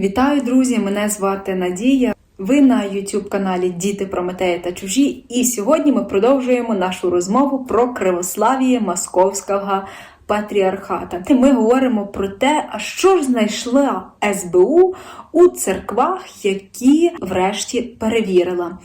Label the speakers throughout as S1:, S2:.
S1: Вітаю, друзі! Мене звати Надія. Ви на youtube каналі Діти Прометея та чужі. І сьогодні ми продовжуємо нашу розмову про кривославіє Московського патріархата. Ми говоримо про те, а що ж знайшла СБУ у церквах, які врешті перевірила.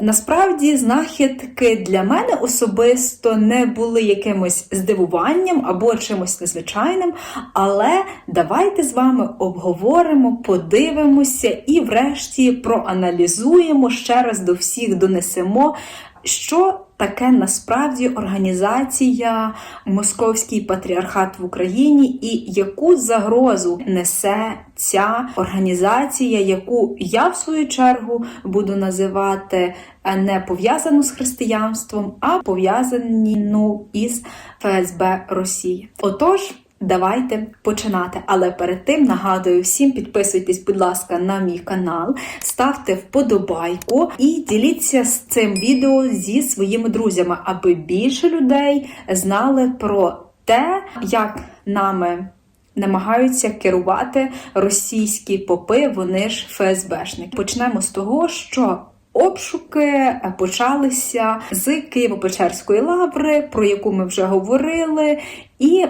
S1: Насправді, знахідки для мене особисто не були якимось здивуванням або чимось незвичайним. Але давайте з вами обговоримо, подивимося і, врешті, проаналізуємо ще раз до всіх донесемо. Що таке насправді організація Московський патріархат в Україні, і яку загрозу несе ця організація, яку я в свою чергу буду називати е, не пов'язану з християнством, а пов'язану із ФСБ Росії? Отож. Давайте починати. Але перед тим нагадую всім, підписуйтесь, будь ласка, на мій канал, ставте вподобайку і діліться з цим відео зі своїми друзями, аби більше людей знали про те, як нами намагаються керувати російські попи, вони ж ФСБшники. Почнемо з того, що. Обшуки почалися з Києво-Печерської лаври, про яку ми вже говорили. І,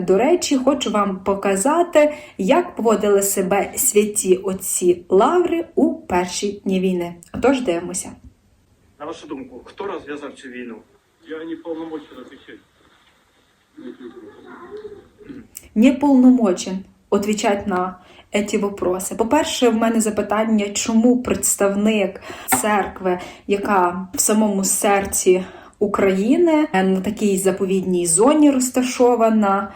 S1: до речі, хочу вам показати, як поводили себе святі отці лаври у перші дні війни. Отож, дивимося.
S2: На вашу думку, хто розв'язав цю війну?
S3: Я не полномочен отвечать.
S1: Не повномочен отвічати на ці вопроси. По-перше, в мене запитання, чому представник церкви, яка в самому серці України на такій заповідній зоні розташована,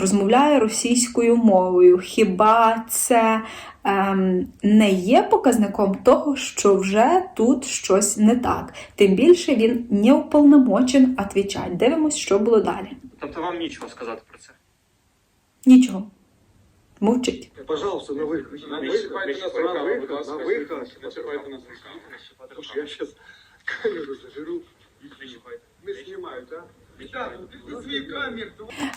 S1: розмовляє російською мовою. Хіба це ем, не є показником того, що вже тут щось не так? Тим більше він не уполномочен відповідати. Дивимось, що було далі.
S2: Тобто вам нічого сказати про це?
S1: Нічого. Мовчить.
S3: Пожалуйста, на выход. На
S2: Не
S3: выход,
S2: щипайте нас
S3: на
S2: руками,
S3: выход,
S2: будь
S3: на
S2: ласка.
S3: выход.
S2: Не чіпайте нас руками, не чіпайте
S3: Слушай, я
S2: руками.
S3: сейчас камеру зажиру.
S2: Не чіпайте.
S3: Не снимают, а?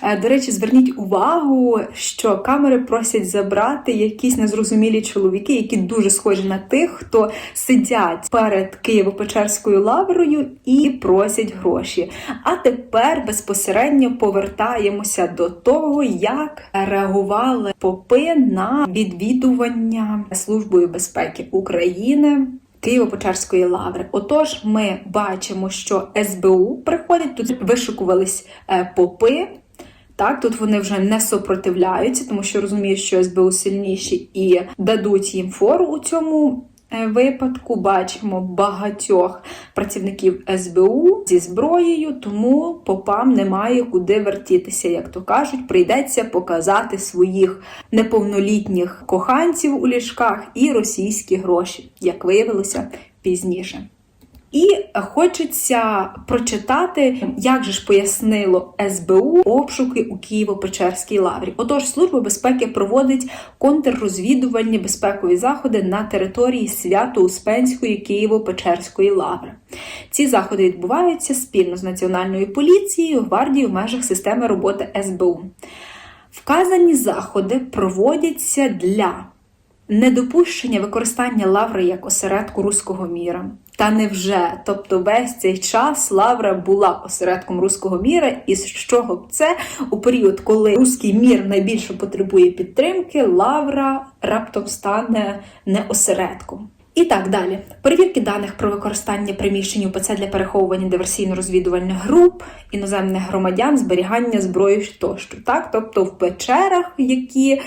S1: Е, До речі, зверніть увагу, що камери просять забрати якісь незрозумілі чоловіки, які дуже схожі на тих, хто сидять перед Києво-Печерською лаврою і просять гроші. А тепер безпосередньо повертаємося до того, як реагували попи на відвідування Службою безпеки України. Києво-Печерської лаври. Отож, ми бачимо, що СБУ приходить, тут вишикувались е, попи. Так, тут вони вже не супротивляються, тому що розуміють, що СБУ сильніші і дадуть їм фору у цьому випадку. Бачимо багатьох працівників СБУ зі зброєю, тому попам немає куди вертітися, як то кажуть, прийдеться показати своїх неповнолітніх коханців у ліжках і російські гроші, як виявилося пізніше. І хочеться прочитати, як же ж пояснило СБУ обшуки у Києво-Печерській лаврі. Отож, Служба безпеки проводить контррозвідувальні безпекові заходи на території Свято-Успенської Києво-Печерської лаври. Ці заходи відбуваються спільно з Національною поліцією, гвардією в межах системи роботи СБУ. Вказані заходи проводяться для недопущення використання лаври як осередку руського міра. Та невже? Тобто весь цей час Лавра була осередком руського міра, і з чого б це у період, коли руський мір найбільше потребує підтримки, Лавра раптом стане не осередком. І так далі. Перевірки даних про використання приміщень УПЦ для переховування диверсійно-розвідувальних груп, іноземних громадян, зберігання зброї тощо. Так? Тобто в печерах, які, е,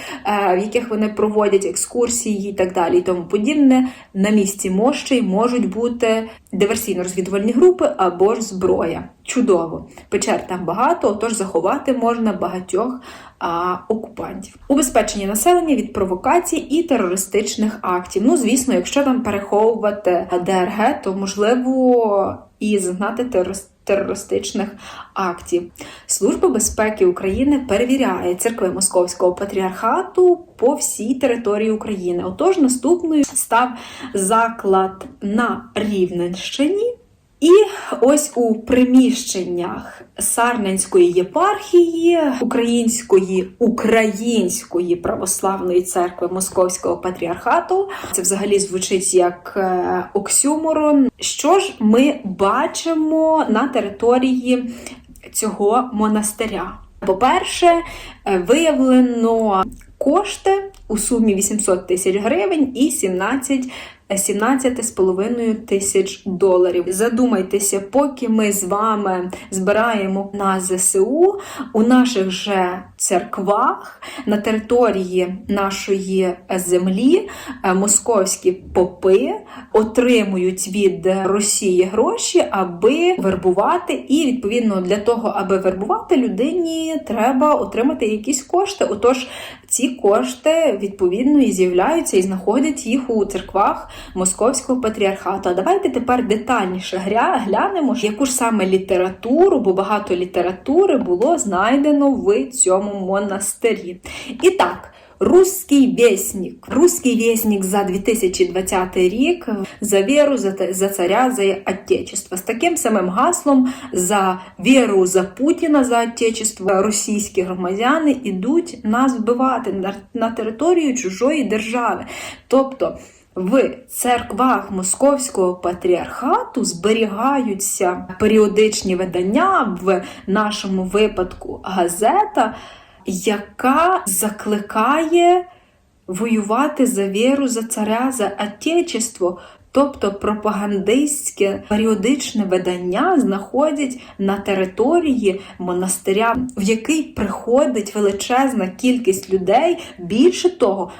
S1: в яких вони проводять екскурсії і так далі, і тому подібне, на місці мощей можуть бути диверсійно-розвідувальні групи або ж зброя. Чудово! Печер там багато, отож заховати можна багатьох а, окупантів. Убезпечення населення від провокацій і терористичних актів. Ну, звісно, якщо там переховувати ДРГ, то можливо і зазнати терористичних терористичних актів. Служба безпеки України перевіряє церкви Московського патріархату по всій території України. Отож, наступною став заклад на Рівненщині. І ось у приміщеннях Сарненської єпархії Української Української православної церкви Московського патріархату. Це взагалі звучить як е, оксюморон. Що ж ми бачимо на території цього монастиря? По-перше, е, виявлено кошти у сумі 800 тисяч гривень і 17 17,5 тисяч доларів. Задумайтеся, поки ми з вами збираємо на ЗСУ у наших же церквах на території нашої землі е, московські попи отримують від Росії гроші, аби вербувати. І відповідно для того, аби вербувати людині, треба отримати якісь кошти. Отож, ці кошти відповідно і з'являються і знаходять їх у церквах московського патріархату. А давайте тепер детальніше глянемо, яку ж саме літературу, бо багато літератури було знайдено в цьому монастирі. І так. Русський вєснік. Русський вєснік за 2020 рік за віру, за, за царя, за отечество. З таким самим гаслом за віру за Путіна, за отечество російські громадяни ідуть нас вбивати на, на територію чужої держави. Тобто в церквах Московського патріархату зберігаються періодичні видання, в нашому випадку газета, яка закликає воювати за віру, за царя, за отечество. Тобто пропагандистське періодичне видання знаходять на території монастиря, в який приходить величезна кількість людей. Більше того,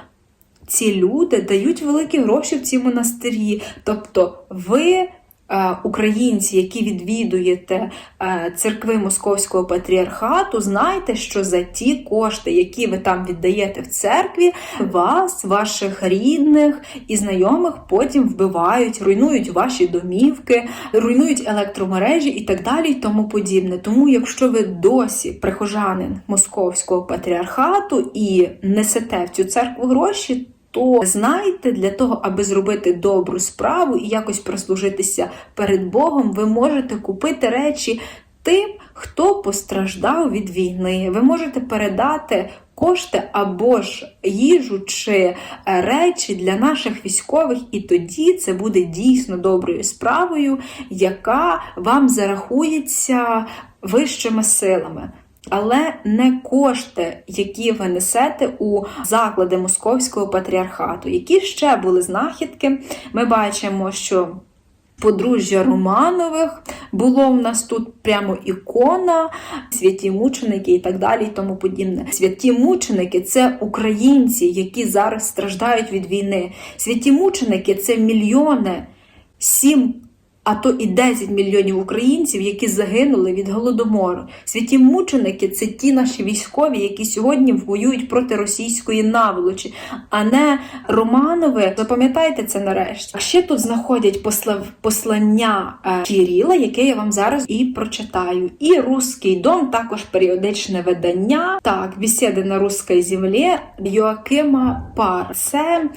S1: ці люди дають великі гроші в ці монастирі. Тобто, ви. Е, Українці, які відвідуєте е, церкви Московського патріархату, знайте, що за ті кошти, які ви там віддаєте в церкві, вас, ваших рідних і знайомих потім вбивають, руйнують ваші домівки, руйнують електромережі і так далі, і тому подібне. Тому, якщо ви досі прихожанин Московського патріархату і несете в цю церкву гроші, то знайте, для того, аби зробити добру справу і якось прослужитися перед Богом, ви можете купити речі тим, хто постраждав від війни. Ви можете передати кошти або ж їжу чи е, речі для наших військових, і тоді це буде дійсно доброю справою, яка вам зарахується вищими силами. Але не кошти, які ви несете у заклади московського патріархату. Які ще були знахідки? Ми бачимо, що подружжя Романових було в нас тут прямо ікона, святі мученики і так далі, і тому подібне. Святі мученики це українці, які зараз страждають від війни. Святі мученики це мільйони, сім а то і 10 мільйонів українців, які загинули від голодомору. Святі мученики це ті наші військові, які сьогодні воюють проти російської наволочі, а не Романови. Запам'ятайте це нарешті. А ще тут знаходять посла- послання е, Кіріла, яке я вам зараз і прочитаю. І Руський дом, також періодичне видання. Так, бесіди на русській землі Йоакима Пар. Це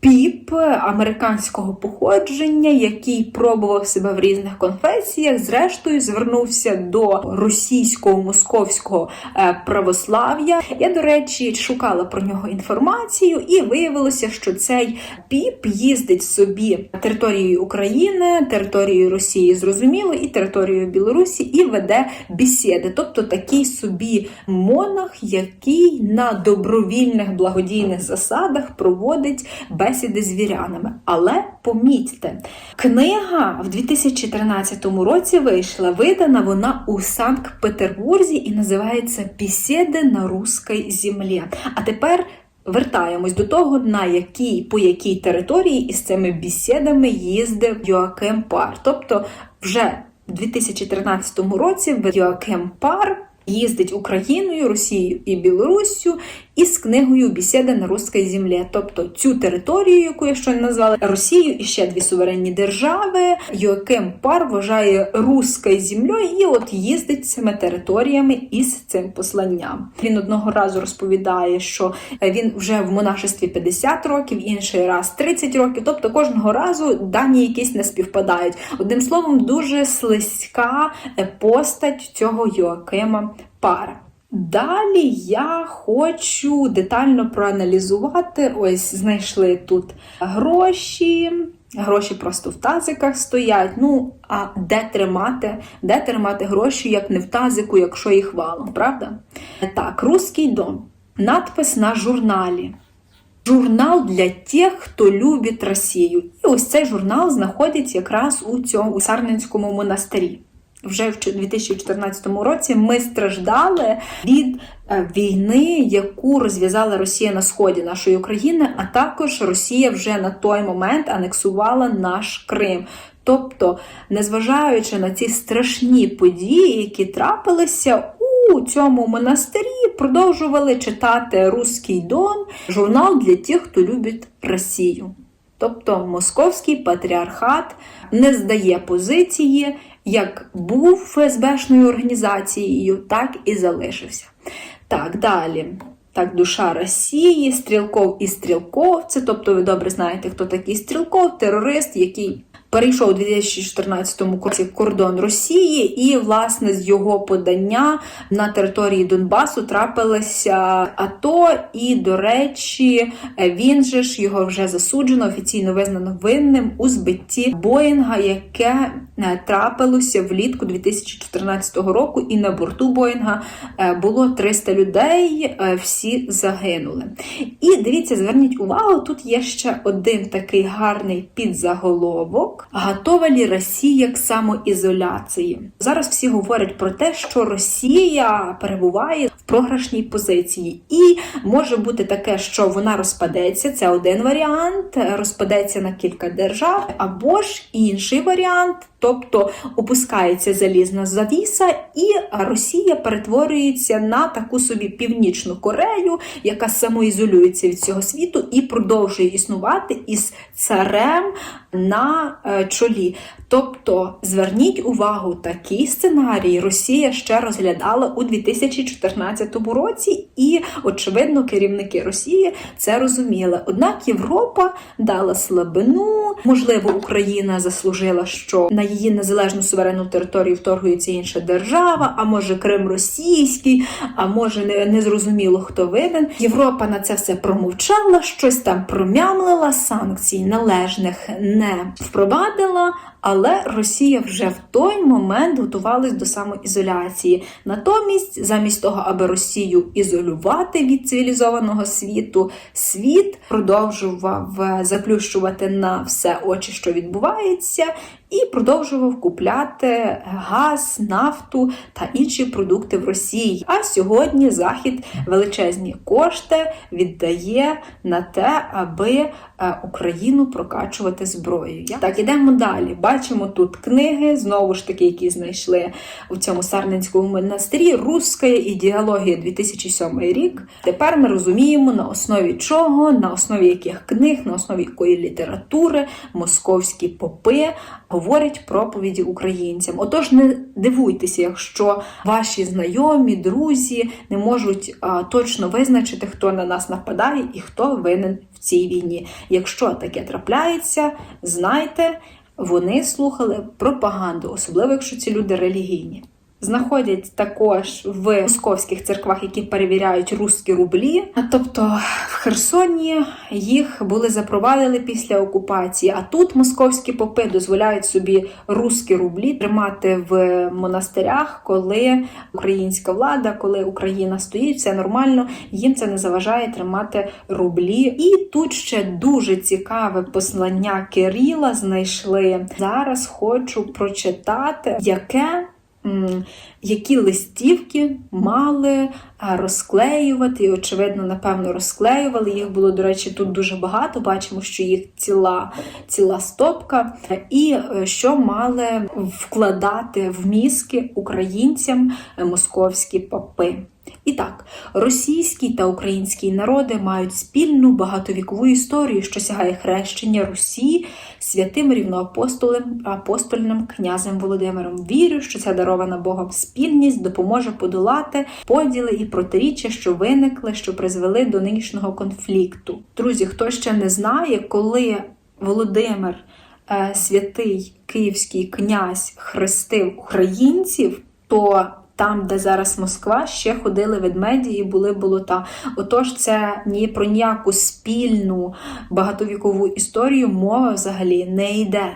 S1: піп американського походження, який пробував себе в різних конфесіях. Зрештою, звернувся до російського московського е, православ'я. Я, до речі, шукала про нього інформацію, і виявилося, що цей піп їздить собі територією України, територією Росії, зрозуміло, і територією Білорусі, і веде бесіди. Тобто такий собі монах, який на добровільних благодійних засадах проводить бесіди з вірянами. Але помітьте, книга в 2013 році вийшла, видана вона у Санкт-Петербурзі і називається Бесіди на русській землі. А тепер вертаємось до того, на якій по якій території із цими бесідами їздив Йоаким Пар. Тобто, вже в 2013 році Йоаким Пар їздить Україною, Росією і Білоруссю із книгою Бесіда на русській землі, тобто цю територію, яку я щойно назвала Росію і ще дві суверенні держави, Йоаким Пар вважає руською землею і от їздить цими територіями із цим посланням. Він одного разу розповідає, що він вже в монашестві 50 років, інший раз 30 років. Тобто кожного разу дані якісь не співпадають. Одним словом, дуже слизька е, постать цього Йоакима Пара. Далі я хочу детально проаналізувати. Ось знайшли тут гроші. Гроші просто в тазиках стоять. Ну, а де тримати? Де тримати гроші, як не в тазику, якщо їх валом, правда? Так, Руський дом. Надпис на журналі. Журнал для тих, хто любить Росію. І ось цей журнал знаходиться якраз у цьому Сарненському монастирі. Вже в 2014 році ми страждали від е, війни, яку розв'язала Росія на сході нашої України, а також Росія вже на той момент анексувала наш Крим. Тобто, незважаючи на ці страшні події, які трапилися у цьому монастирі, продовжували читати Руський дом, журнал для тих, хто любить Росію. Тобто московський патріархат не здає позиції, як був ФСБшною організацією, так і залишився. Так, далі. Так, душа Росії, Стрілков і Стрілков. Це, тобто, ви добре знаєте, хто такий Стрілков, терорист, який перейшов у 2014 році кордон Росії, і, власне, з його подання на території Донбасу трапилося АТО. І, до речі, він же ж його вже засуджено, офіційно визнано винним у збитті Боїнга, яке трапилося влітку 2014 року. І на борту Боїнга е, було 300 людей, е, всі загинули. І дивіться, зверніть увагу, тут є ще один такий гарний підзаголовок. Готова лі Росія к самоізоляції? Зараз всі говорять про те, що Росія перебуває програшній позиції, і може бути таке, що вона розпадеться. Це один варіант, розпадеться на кілька держав, або ж інший варіант. Тобто опускається залізна завіса, і Росія перетворюється на таку собі північну Корею, яка самоізолюється від цього світу і продовжує існувати із царем на е, чолі. Тобто, зверніть увагу, такий сценарій Росія ще розглядала у 2014 році, і, очевидно, керівники Росії це розуміли. Однак Європа дала слабину, можливо, Україна заслужила, що на її незалежну суверенну територію вторгується інша держава, а може Крим російський, а може не, зрозуміло, хто винен. Європа на це все промовчала, щось там промямлила, санкцій належних не впровадила. Але Росія вже в той момент готувалась до самоізоляції. Натомість, замість того, аби Росію ізолювати від цивілізованого світу, світ продовжував е, заплющувати на все очі, що відбувається, і продовжував купляти газ, нафту та інші продукти в Росії. А сьогодні Захід величезні кошти віддає на те, аби е, Україну прокачувати зброєю. Так, ідемо далі. Бачимо тут книги, знову ж таки, які знайшли у цьому Сарненському монастирі. Руська ідеологія 2007 рік. Тепер ми розуміємо, на основі чого, на основі яких книг, на основі якої літератури московські попи говорять проповіді українцям. Отож, не дивуйтеся, якщо ваші знайомі, друзі не можуть а, точно визначити, хто на нас нападає і хто винен в цій війні. Якщо таке трапляється, знайте, вони слухали пропаганду, особливо якщо ці люди релігійні. Знаходять також в московських церквах, які перевіряють русські рублі. Тобто в Херсоні їх були запровадили після окупації. А тут московські попи дозволяють собі русські рублі тримати в монастирях, коли українська влада, коли Україна стоїть, все нормально. Їм це не заважає тримати рублі. І тут ще дуже цікаве послання Кирила знайшли. Зараз хочу прочитати, яке які листівки мали розклеювати, і, очевидно, напевно, розклеювали. Їх було, до речі, тут дуже багато. Бачимо, що їх ціла, ціла стопка. І е, що мали вкладати в мізки українцям московські попи. І так, російський та український народи мають спільну багатовікову історію, що сягає хрещення Русі святим рівноапостолем апостольним князем Володимиром. Вірю, що ця дарована Богом спільність допоможе подолати поділи і протиріччя, що виникли, що призвели до нинішнього конфлікту. Друзі, хто ще не знає, коли Володимир, е, святий київський князь, хрестив українців, то там, де зараз Москва, ще ходили ведмеді і були болота. Отож, це ні про ніяку спільну багатовікову історію мова взагалі не йде.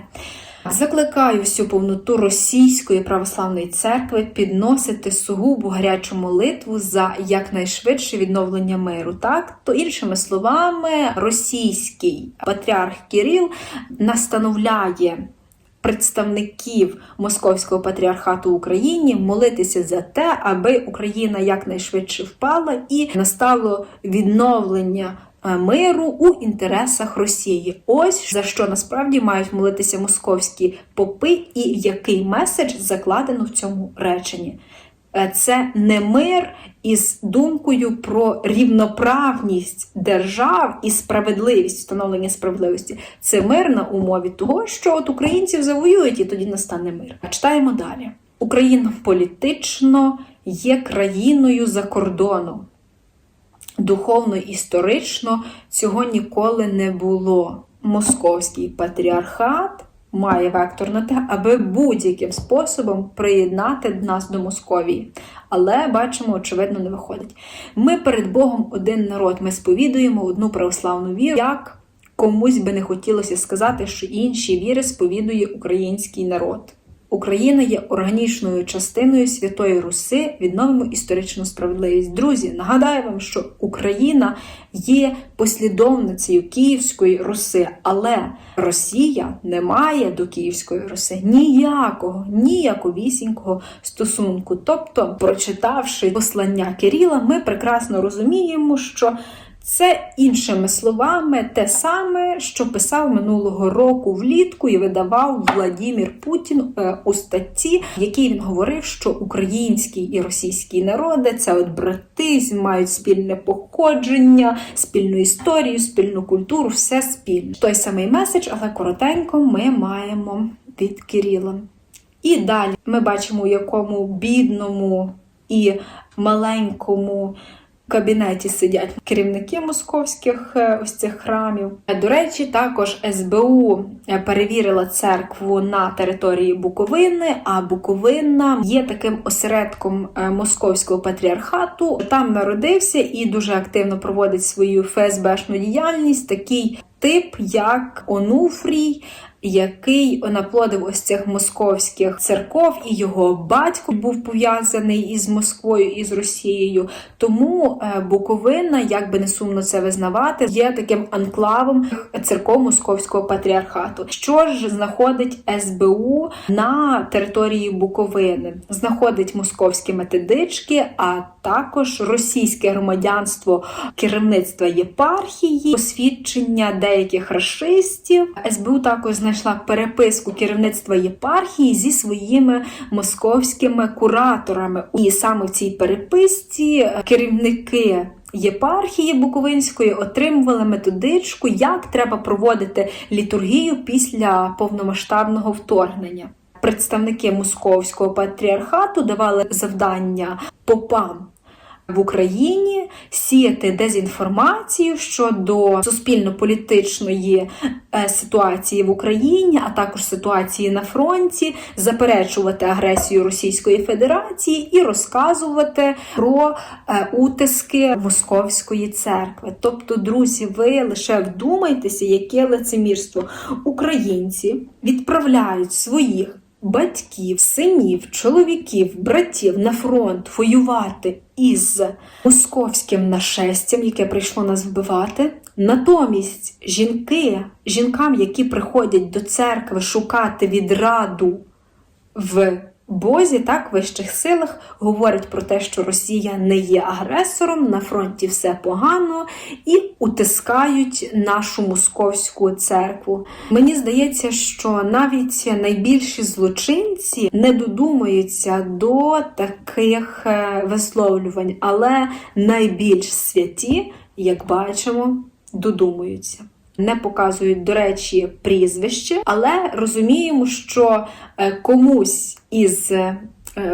S1: Закликаю всю повноту російської православної церкви підносити сугубу гарячу молитву за якнайшвидше відновлення миру. Так, то іншими словами, російський патріарх Кирил настановляє представників Московського патріархату в Україні молитися за те, аби Україна якнайшвидше впала і настало відновлення е, миру у інтересах Росії. Ось за що насправді мають молитися московські попи, і який меседж закладено в цьому реченні. Е, Це не мир із думкою про рівноправність держав і справедливість, встановлення справедливості. Це мир на умові того, що от українців завоюють, і тоді настане мир. Читаємо далі. Україна політично є країною за кордоном. Духовно історично цього ніколи не було. Московський патріархат має вектор на те, аби будь-яким способом приєднати нас до Московії. Але бачимо, очевидно, не виходить. Ми перед Богом один народ. Ми сповідуємо одну православну віру. Як комусь би не хотілося сказати, що інші віри сповідує український народ. Україна є органічною частиною Святої Руси. Відновимо історичну справедливість. Друзі, нагадаю вам, що Україна є послідовницею Київської Руси, але Росія не має до Київської Руси ніякого, ніяковісінького стосунку. Тобто, прочитавши послання Кирила, ми прекрасно розуміємо, що це іншими словами те саме, що писав минулого року влітку і видавав Владімір Путін е, у статті, в якій він говорив, що український і російський народи це от брати, мають спільне походження, спільну історію, спільну культуру, все спільне. Той самий меседж, але коротенько ми маємо від Кирила. І далі ми бачимо, у якому бідному і маленькому кабінеті сидять керівники московських е, ось цих храмів. До речі, також СБУ перевірила церкву на території Буковини. А Буковина є таким осередком е, московського патріархату. Там народився і дуже активно проводить свою ФСБшну діяльність. Такий тип, як Онуфрій. Який наплодив ось цих московських церков, і його батько був пов'язаний із Москвою і з Росією. Тому е, Буковина, як би не сумно це визнавати, є таким анклавом церков Московського патріархату. Що ж знаходить СБУ на території Буковини? Знаходить московські методички, а також російське громадянство керівництва єпархії, посвідчення деяких расистів. СБУ також знайшла переписку керівництва єпархії зі своїми московськими кураторами. І саме в цій переписці керівники. Єпархії Буковинської отримували методичку, як треба проводити літургію після повномасштабного вторгнення. Представники московського патріархату давали завдання попам в Україні сіяти дезінформацію щодо суспільно-політичної е, ситуації в Україні, а також ситуації на фронті, заперечувати агресію Російської Федерації і розказувати про е, утиски Московської церкви. Тобто, друзі, ви лише вдумайтеся, яке лицемірство українці відправляють своїх батьків, синів, чоловіків, братів на фронт воювати із московським нашестям, яке прийшло нас вбивати. Натомість жінки, жінкам, які приходять до церкви шукати відраду в Бозі, так, вищих силах говорять про те, що Росія не є агресором, на фронті все погано і утискають нашу московську церкву. Мені здається, що навіть найбільші злочинці не додумаються до таких е, висловлювань, але найбільш святі, як бачимо, додумуються. Не показують, до речі, прізвище, але розуміємо, що е, комусь із е,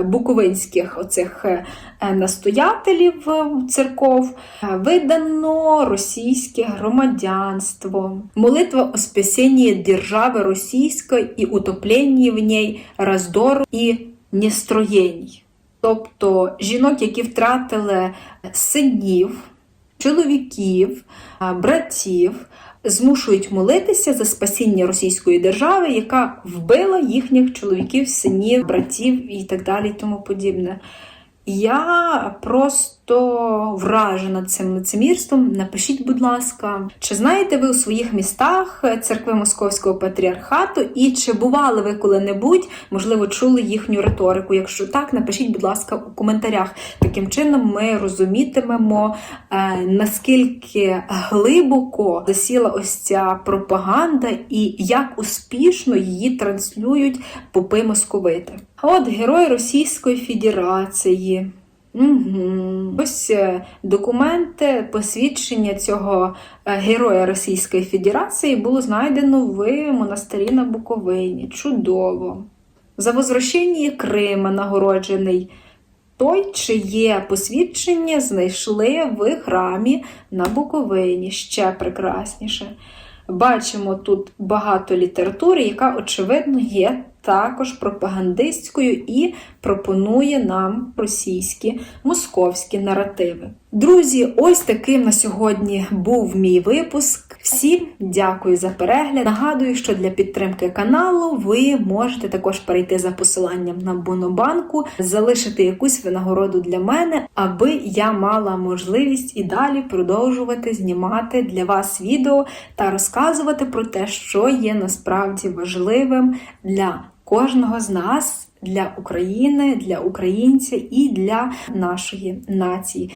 S1: буковинських оцих е, настоятелів е, церков е, видано російське громадянство. Молитва о спасенні держави російської і утопленні в ній роздору і нестроєнь. Тобто жінок, які втратили синів, чоловіків, братів, змушують молитися за спасіння російської держави, яка вбила їхніх чоловіків, синів, братів і так далі, і тому подібне. Я просто вражена цим лицемірством. Напишіть, будь ласка, чи знаєте ви у своїх містах церкви Московського патріархату, і чи бували ви коли-небудь, можливо, чули їхню риторику? Якщо так, напишіть, будь ласка, у коментарях. Таким чином ми розумітимемо, е, наскільки глибоко засіла ось ця пропаганда і як успішно її транслюють попи московити. От герой Російської Федерації. Угу. Ось е, документи, посвідчення цього е, героя Російської Федерації було знайдено в монастирі на Буковині. Чудово. За возвращення Крима нагороджений. Той, чиє посвідчення знайшли в храмі на Буковині. Ще прекрасніше. Бачимо тут багато літератури, яка, очевидно, є також пропагандистською і пропонує нам російські московські наративи. Друзі, ось таким на сьогодні був мій випуск. Всім дякую за перегляд. Нагадую, що для підтримки каналу ви можете також перейти за посиланням на Бонобанку, залишити якусь винагороду для мене, аби я мала можливість і далі продовжувати знімати для вас відео та розказувати про те, що є насправді важливим для кожного з нас. Для України, для українця і для нашої нації.